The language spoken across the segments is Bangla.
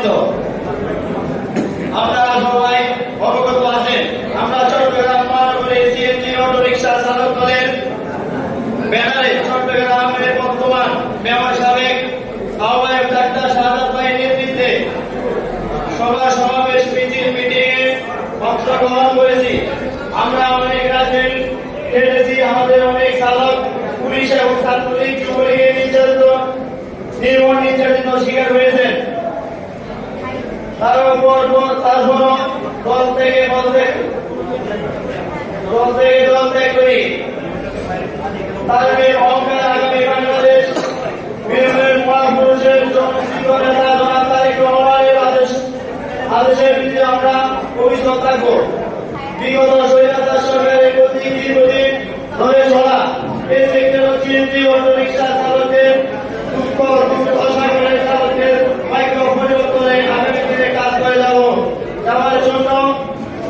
আনন্দিত আপনারা সবাই অবগত আছেন, আমরা চট্টগ্রাম মহানগরে সিএনজি অটো চালক দলের ব্যানারে চট্টগ্রামের বর্তমান মেয়র সাবেক আহ্বায়ক ডাক্তার শাহাদ ভাইয়ের নেতৃত্বে সভা সমাবেশ মিছিল মিটিং এ অংশগ্রহণ করেছি। আমরা অনেক রাজনীতি খেলেছি, আমাদের অনেক চালক, পুলিশ এবং ছাত্রলীগ যুবলীগের নির্যাতিত, নির্মম নির্যাতিত শিকার হয়েছেন তার উপর দল থেকে দল থেকে দল থেকে দল ত্যাগ করি। তাদের অহংকার, আগামী বাংলাদেশ। বিএনপির মহাপুরুষের জনপ্রিয় নেতা জনাব তারেক রহমানের আদেশ আদেশের ভিত্তিতে আমরা অভিযোগ থাকব। বিগত স্বৈরাচার সরকারের প্রতি দীর্ঘদিন ধরে চলা? এই সেক্টর সিএনজি অটো রিক্সা চালকদের দুঃখ দুর্দশা করে চালকদের মাইক্রো পরিবর্তনে আগামী দিনে কাজ করে যাব যাওয়ার জন্য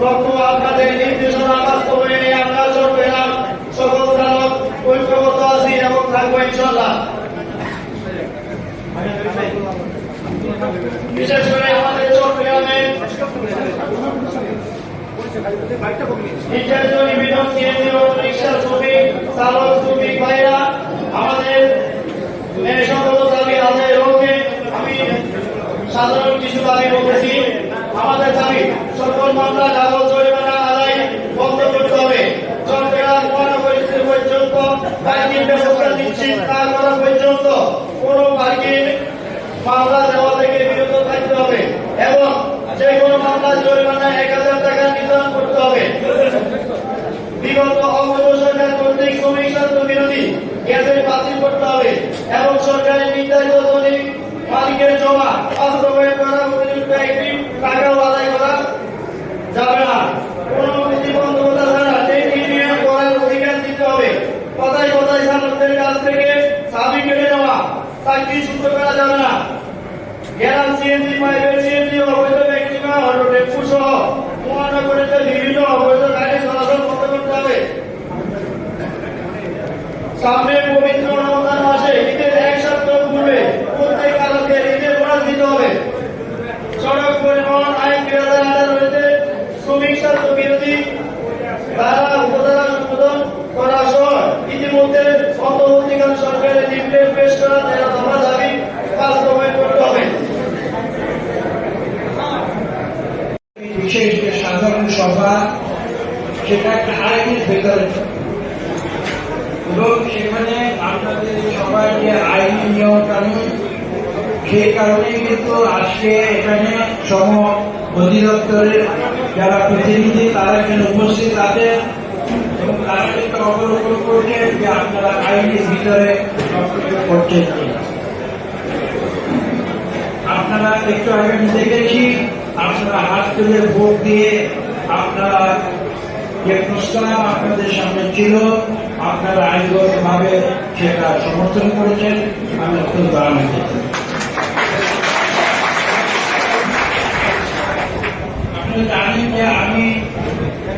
লক্ষ্য আপনাদের নির্দেশনা বাস্তবায়নে আমরা চট্টগ্রাম সকল চালক ঐক্যবদ্ধ আছি এবং থাকব ইনশাল্লাহ বিশেষ করে আমাদের চট্টগ্রামে নির্যাতন নিবেদন সিএনজি ও রিক্সা শ্রমিক চালক শ্রমিক ভাইরা আমাদের এই সকল দাবি আদায় রোধে আমি সাধারণ কিছু দাবি বলতেছি আমাদের দাবি সকল মামলা কাগজ জরিমানা আদায় বন্ধ করতে হবে চট্টগ্রাম মহানগরীতে পর্যন্ত পার্কিং ব্যবস্থা নিশ্চিত না করা পর্যন্ত কোনো পার্কিং মামলা দেওয়া থেকে বিরত থাকতে হবে এবং যে কোনো মামলা জরিমানা এক হাজার টাকা নির্ধারণ করতে হবে বিগত অবৈধ সরকার কর্তৃক শ্রমিক স্বার্থ বিরোধী গ্যাসের বাতিল করতে হবে এবং সরকারের নির্ধারিত দৈনিক মালিকের জমা বাস্তবায়ন করা অতিরিক্ত একটি টাকাও আদায় করা যাবে না কোনো প্রতিবন্ধকতা ছাড়া ট্রেন ইউনিয়ন করার অধিকার দিতে হবে কথায় কথায় চালকদের কাছ থেকে চাবি কেটে নেওয়া চাকরি সূত্র করা যাবে না গ্যারাম সিএনজি প্রাইভেট সিএনজি অবৈধ ব্যক্তিগত অটো টেম্পু সহ মহানগরীতে বিভিন্ন অবৈধ গাড়ি চলাচল বন্ধ করতে হবে। সামনে পবিত্র রমজান মাসে ঈদের এক সপ্তাহ পূর্বে প্রত্যেক আলোকের ঈদের বোনাস দিতে হবে। সড়ক পরিবহন আইন দুই হাজার আঠারো হইতে শ্রমিক স্বার্থ বিরোধী ধারা উপধারা সংশোধন করা সহ ইতিমধ্যে অন্তর্বর্তীকাল সরকারের নির্দেশ পেশ করা তেরো দফা দাবি বাস্তবায়ন করতে হবে বিশেষ যে সাধারণ সভা, সেটা একটা আইনের ভেতরে। এবং সেখানে আপনাদের সবার যে আইনি নিয়ম কানুন সেই কারণে কিন্তু আজকে এখানে সম অধিদপ্তরের যারা প্রতিনিধি, তারা এখানে উপস্থিত আছেন। এবং তারা কিন্তু অবলোকন করছেন যে আপনারা আইনের ভিতরে করছেন আপনারা একটু আগে দেখেছি আপনারা হাত তুলে ভোট দিয়ে আপনারা যে প্রস্তাব আপনাদের সামনে ছিল, আপনারা আইনগত ভাবে সেটা সমর্থন করেছেন, আমি অত্যন্ত আনন্দিত। আপনি জানেন যে আমি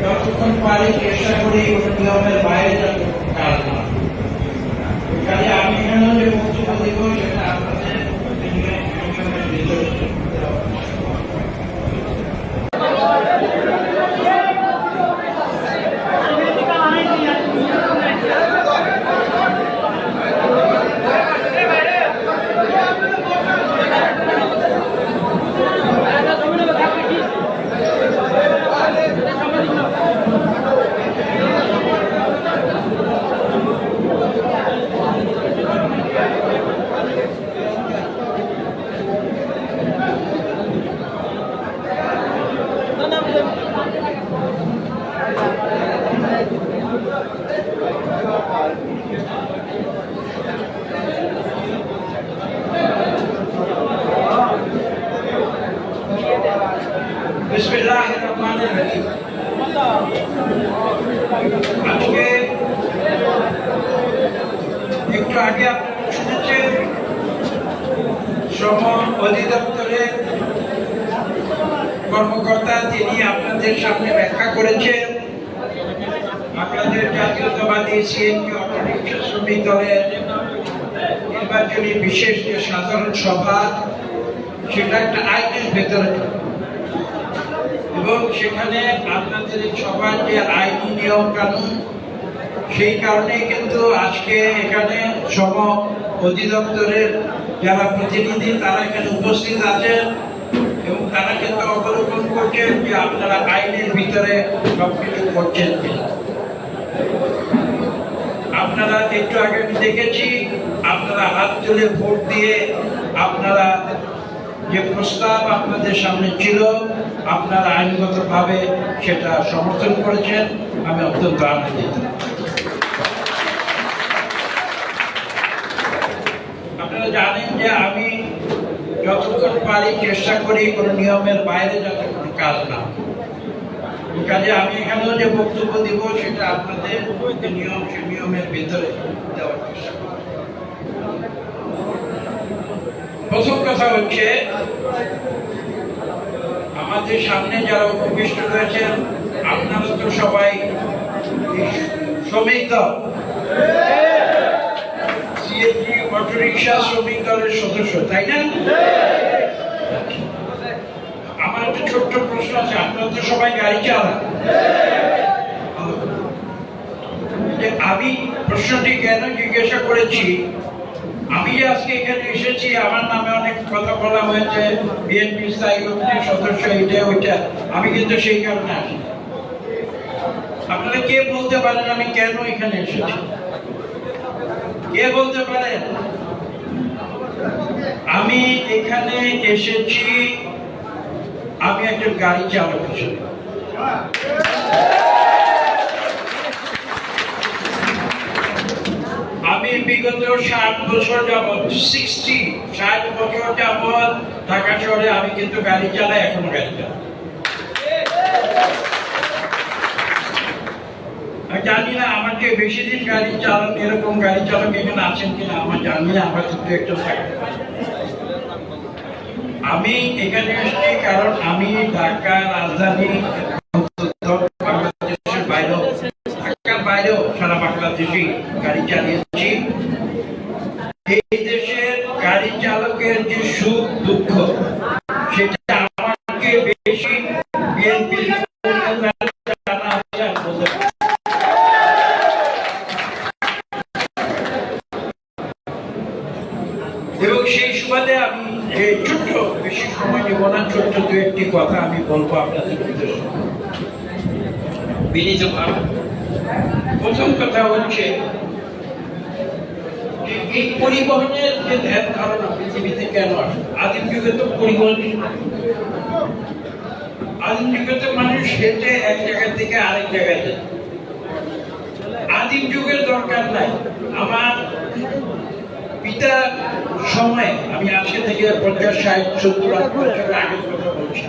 যতক্ষণ পারি চেষ্টা করি নিয়মের বাইরে কাজ না আমি এখানে যে বক্তব্য সেটা আপনাদের নিয়মের ভিতরে বিসমিল্লাহ রহমানির রহিম আজকে একটু আগে আপনারা শুনেছেন শ্রম অধিদপ্তরের কর্মকর্তা তিনি আপনাদের সামনে ব্যাখ্যা করেছেন। আপনাদের জাতীয়তাবাদী সিএনপি অটোরিক্সা শ্রমিক দলের নির্বাচনী বিশেষ যে সাধারণ সভা, সেটা একটা আইনের ভেতরে। এবং সেখানে আপনাদের সবার যে আইনি নিয়ম কানুন সেই কারণে কিন্তু আজকে এখানে সম অধিদপ্তরের যারা প্রতিনিধি, তারা এখানে উপস্থিত আছেন। এবং তারা কিন্তু অবলোকন করছেন যে আপনারা আইনের ভিতরে সবকিছু করছেন আপনারা একটু আগে আমি দেখেছি, আপনারা হাত তুলে ভোট দিয়ে আপনারা যে প্রস্তাব আপনাদের সামনে ছিল, আপনারা আইনগতভাবে সেটা সমর্থন করেছেন, আমি অত্যন্ত আনন্দিত আপনারা জানেন যে আমি যতক্ষণ পারি, চেষ্টা করি, কোনো নিয়মের বাইরে যাতে কোনো কাজ না কাজে আমি এখানেও যে বক্তব্য দিব, সেটা আপনাদের নিয়ম, সে নিয়মের ভিতরে দেওয়ার চেষ্টা। প্রথম কথা হচ্ছে, আমাদের সামনে যারা উপবিষ্ট রয়েছেন, আপনারা তো সবাই শ্রমিক দল। সিএনজি অটোরিকশা শ্রমিক দলের সদস্য, তাই না? আমার একটা ছোট্ট প্রশ্ন আছে, আপনারা তো সবাই গাড়ি চালান। আমি প্রশ্নটি কেন জিজ্ঞাসা করেছি? আমি আজকে এখানে এসেছি, আমার নামে অনেক কথা বলা হয়েছে, বিএনপি স্থায়ী কমিটির সদস্য এটা, ওইটা। আমি কিন্তু সেই কারণে আসি আপনারা কে বলতে পারেন আমি কেন এখানে এসেছি? কে বলতে পারেন? আমি এখানে এসেছি, আমি একজন গাড়ি চালক হিসেবে। আমি বিগত ষাট বছর যাবৎ সিক্সটি ষাট বছর যাবৎ ঢাকা শহরে আমি কিন্তু গাড়ি চালাই, এখনও গাড়ি চালাই। জানি না আমার যে বেশি দিন গাড়ি চালান এরকম গাড়ি চালক এখানে আছেন কিনা, আমার জানি না, আমার কিন্তু একটু থাকে আমি এখানে এসেছি কারণ আমি ঢাকা রাজধানী অন্তত বাংলাদেশের বাইরেও ঢাকার বাইরেও সারা বাংলাদেশে গাড়ি চালিয়েছি এই দেশের গাড়ি চালকের যে সুখ দুঃখ সেটা আমাকে বেশি বিএনপির জানা আছে আমি বলতে পারি। এবং সেই সুবাদে আমি যে ছোট্ট বেশি সময় নেব না ছোট্ট দু একটি কথা আমি বলব আপনাদের উদ্দেশ্যে। বিনীত ভাবে প্রথম কথা হচ্ছে এই পরিবহনের যে ধ্যান ধারণা পৃথিবীতে কেন আসে? আদিম যুগে তো পরিবহন আদিম যুগে তো মানুষ হেঁটে এক জায়গা থেকে আরেক জায়গায় যায়। আদিম যুগের দরকার নাই। আমার পিতা সময়ে আমি আজকে থেকে পঞ্চাশ ষাট সত্তর কথা বলছি।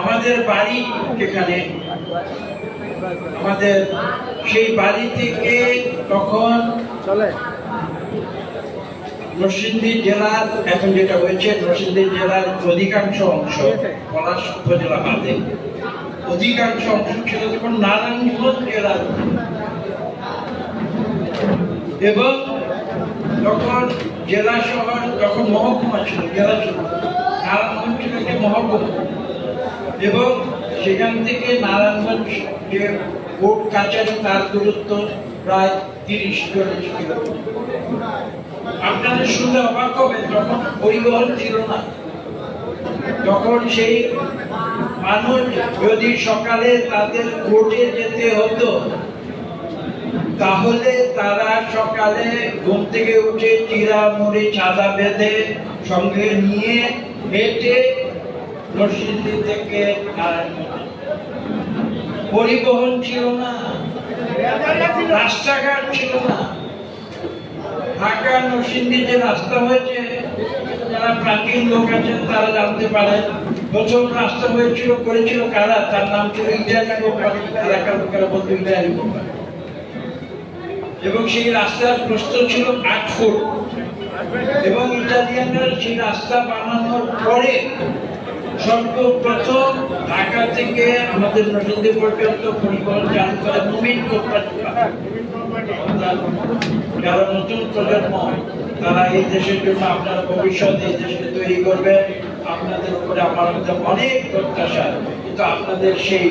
আমাদের বাড়ি যেখানে আমাদের সেই বাড়ি থেকে তখন নরসিংদী জেলার এখন যেটা হয়েছে নরসিংদী জেলার অধিকাংশ অংশ পলাশ উপজেলা বাদে অধিকাংশ অংশ ছিল তখন নারায়ণগঞ্জ জেলার। এবং তখন জেলা শহর তখন মহকুমা ছিল, জেলা শহর, নারায়ণগঞ্জ ছিল একটি মহকুমা। এবং সেখান থেকে নারায়ণগঞ্জ যে কোর্ট কাছারি তার দূরত্ব প্রায় তিরিশ চল্লিশ কিলোমিটার। আপনাদের শুনে অবাক হবে তখন পরিবহন ছিল না, তখন সেই মানুষ যদি সকালে তাদের কোর্টে যেতে হতো তাহলে তারা সকালে ঘুম থেকে উঠে চিরা মুড়ি ছাদা বেঁধে সঙ্গে নিয়ে হেঁটে নরসিংদী থেকে পরিবহন ছিল না, রাস্তাঘাট ছিল না। ঢাকা নরসিংদী যে রাস্তা হয়েছে, যারা প্রাচীন লোক আছেন তারা জানতে পারেন, প্রথম রাস্তা হয়েছিল, করেছিল কারা? তার নাম ছিল ইন্ডিয়ান এলাকার লোকেরা বলতো ইন্ডিয়ান এবং সেই রাস্তার প্রস্থ ছিল আট ফুট। এবং ইটালিয়ানরা সেই রাস্তা বানানোর পরে সর্বপ্রথম ঢাকা থেকে আমাদের নরসিংদী পর্যন্ত পরিবহন চালু করে মুমিন যারা নতুন প্রজন্ম, তারা এই দেশের জন্য আপনারা ভবিষ্যৎ এই দেশকে তৈরি করবে। আপনাদের উপরে আমার অনেক প্রত্যাশা। কিন্তু আপনাদের সেই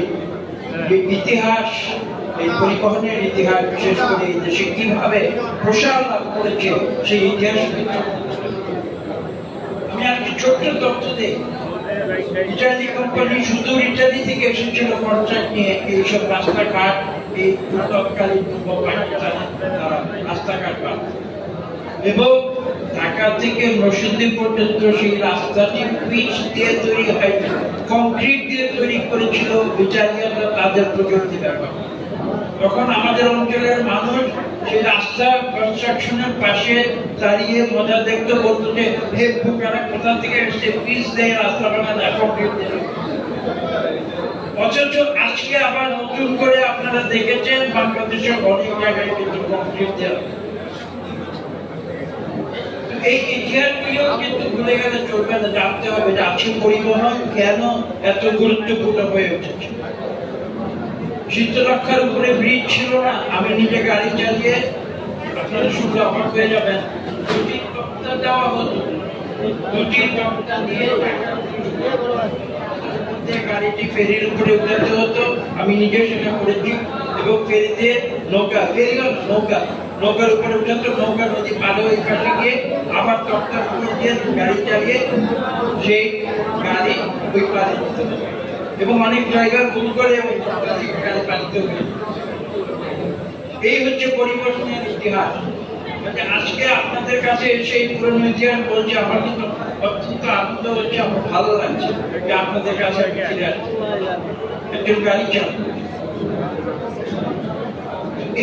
ইতিহাস এই পরিবহনের ইতিহাস বিশেষ করে এই দেশে কীভাবে প্রসার লাভ করেছে সেই ইতিহাস আমি আজকে ছোট্ট তথ্য দিই ইটালি কোম্পানি শুধু ইটালি থেকে এসেছিল কন্ট্রাক্ট নিয়ে এইসব রাস্তাঘাট, এই তৎকালীন রাস্তাঘাট বানায়। এবং ঢাকা থেকে নরসিংদী পর্যন্ত সেই রাস্তাটি পিচ দিয়ে তৈরি হয়নি কংক্রিট দিয়ে তৈরি করেছিল ইটালিয়ানরা তাদের প্রযুক্তি ব্যবহার। তখন আমাদের অঞ্চলের মানুষ সেই রাস্তা কনস্ট্রাকশনের পাশে দাঁড়িয়ে মজা দেখতে বলতো যে, হে ফুকারা কোথা থেকে এসছে? পিচ দেয় রাস্তা বানানো কংক্রিট অথচ আজকে আবার নতুন করে আপনারা দেখেছেন বাংলাদেশের অনেক জায়গায় কিন্তু কংক্রিট দেওয়া এই ইতিহাসগুলো কিন্তু ভুলে গেলে চলবে না, জানতে হবে যে আজকে পরিবহন কেন এত গুরুত্বপূর্ণ হয়ে উঠেছে। শীতরক্ষার উপরে ব্রিজ ছিল না, আমি নিজে গাড়ি চালিয়ে আপনারা শুনলে অবাক হয়ে যাবেন। দুটি তক্তা দেওয়া হতো। দুটি দিয়ে গাড়িটি ফেরির উপরে উঠাতে হতো। আমি নিজে সেটা করেছি এবং নৌকা ফেরি নৌকা, নৌকার উপরে উঠাতো, নৌকা নদী পারে ওই পাশে গিয়ে আবার তক্তার দিয়ে গাড়ি চালিয়ে সেই গাড়ি ওই হতো। এবং অনেক জায়গা ভুল করে হয়ে এই হচ্ছে পরিবর্তনের ইতিহাস। মানে আজকে আপনাদের কাছে সেই পুরনো ইতিহাস বলছে, আমার কিন্তু অত্যন্ত আনন্দ হচ্ছে, আমার ভালো লাগছে যে আপনাদের কাছে একজন গাড়ি চালক।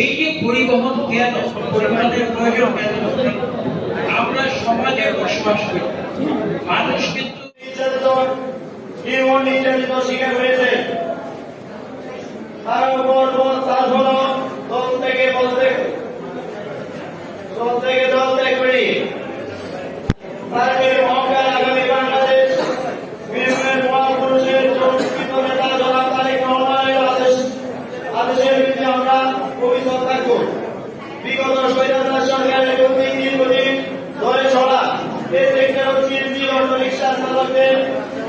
এই যে পরিবহন কেন, পরিবহনের প্রয়োজন কেন? আমরা সমাজে বসবাস করি। মানুষ কিন্তু নির্মম নির্যাতিত শিকার হয়েছে। তার উপর বহু চাষ হলো দল থেকে বলতে দল থেকে দল ত্যাগ করি তাদের অহংকার আগামী বাংলাদেশ বীরভূমের মহাপুরুষের চরিত্রিত নেতা জনাব তারেক রহমানের আদেশ আদেশের বিরুদ্ধে আমরা অভিযোগ থাকব বিগত স্বৈরাচার সরকারের কর্তৃক দীর্ঘদিন ধরে চলা এই সেক্টর সিএনজি অটো রিক্সা চালকদের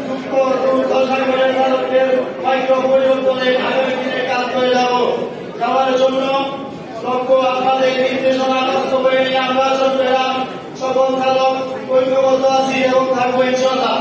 সূক্ষ্ম দুর্দশা করে চালকদের মাইক্রো পরিবর্তনে আগামী দিনে কাজ করে যাব যাওয়ার জন্য লক্ষ্য আপনাদের নির্দেশনা বাস্তবায়নে আমরা সকল চালক ঐক্যবদ্ধ আছি এবং থাকব ইনশাল্লাহ